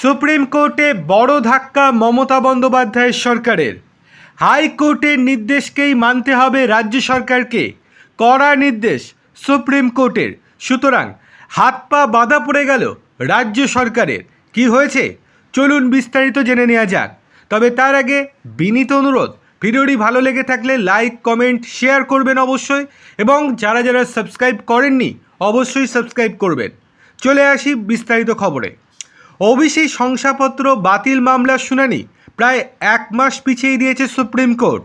Supreme কোর্টে বড় ধাক্কা মমতা বন্দ্যোপাধ্যায়ের সরকারের। হাইকোর্টের নির্দেশকেই মানতে হবে রাজ্য সরকারকে। কড়া নির্দেশ সুপ্রিম কোর্টের। সুতরাং হাত পা বাঁধা পড়ে গেল রাজ্য সরকারের। কি হয়েছে? চলুন বিস্তারিত জেনে নেওয়া যাক। তবে তার আগে বিনীত অনুরোধ, ভিডিওটি ভালো লেগে থাকলে লাইক, কমেন্ট, শেয়ার করবেন অবশ্যই এবং যারা যারা সাবস্ক্রাইব করেননি অবশ্যই সাবস্ক্রাইব করবেন। চলে আসি বিস্তারিত খবরে। ওবিসি শংসাপত্র বাতিল মামলার শুনানি প্রায় এক মাস পিছিয়ে দিয়েছে সুপ্রিম কোর্ট।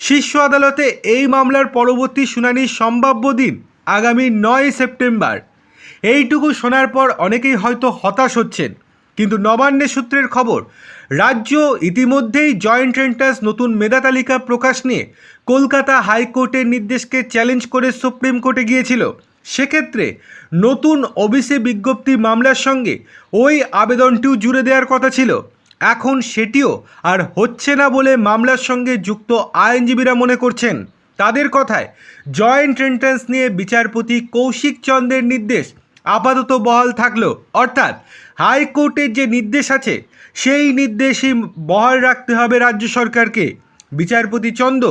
শীর্ষ আদালতে এই মামলার পরবর্তী শুনানির সম্ভাব্য দিন আগামী নয় সেপ্টেম্বর। এইটুকু শোনার পর অনেকেই হয়তো হতাশ হচ্ছেন। কিন্তু নবান্নে সূত্রের খবর, রাজ্য ইতিমধ্যেই জয়েন্ট এন্ট্রান্স নতুন মেধা তালিকা প্রকাশ নিয়ে কলকাতা হাইকোর্টের নির্দেশকে চ্যালেঞ্জ করে সুপ্রিম কোর্টে গিয়েছিল। সেক্ষেত্রে নতুন ওবিসি বিজ্ঞপ্তি মামলার সঙ্গে ওই আবেদনটিও জুড়ে দেওয়ার কথা ছিল। এখন সেটিও আর হচ্ছে না বলে মামলার সঙ্গে যুক্ত আইনজীবীরা মনে করছেন। তাদের কথায় জয়েন্ট এন্ট্রান্স নিয়ে বিচারপতি কৌশিক চন্দ্রের নির্দেশ আপাতত বহাল থাকল। অর্থাৎ হাইকোর্টের যে নির্দেশ আছে, সেই নির্দেশই বহাল রাখতে হবে রাজ্য সরকারকে। বিচারপতি চন্দ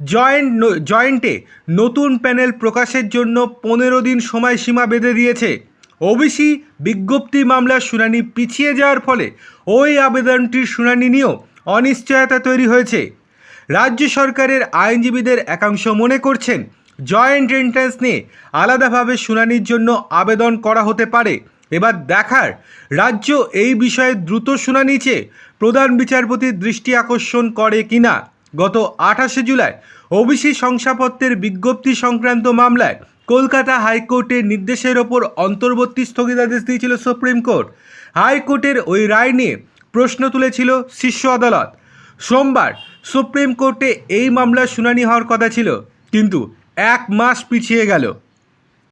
জয়েন্ট জয়েন্টে নতুন প্যানেল প্রকাশের জন্য পনেরো দিন সময়সীমা বেঁধে দিয়েছে। ওবিসি বিজ্ঞপ্তি মামলার শুনানি পিছিয়ে যাওয়ার ফলে ওই আবেদনটির শুনানি নিয়েও অনিশ্চয়তা তৈরি হয়েছে। রাজ্য সরকারের আইনজীবীদের একাংশ মনে করছেন জয়েন্ট এন্ট্রান্স নিয়ে আলাদাভাবে শুনানির জন্য আবেদন করা হতে পারে। এবার দেখার, রাজ্য এই বিষয়ে দ্রুত শুনানি চেয়ে প্রধান বিচারপতির দৃষ্টি আকর্ষণ করে কিনা। গত আঠাশে জুলাই ওবিসি শংসাপত্রের বিজ্ঞপ্তি সংক্রান্ত মামলায় কলকাতা হাইকোর্টের নির্দেশের ওপর অন্তর্বর্তী স্থগিতাদেশ দিয়েছিল সুপ্রিম কোর্ট। হাইকোর্টের ওই রায় নিয়ে প্রশ্ন তুলেছিল শীর্ষ আদালত। সোমবার সুপ্রিম কোর্টে এই মামলার শুনানি হওয়ার কথা ছিল, কিন্তু এক মাস পিছিয়ে গেল।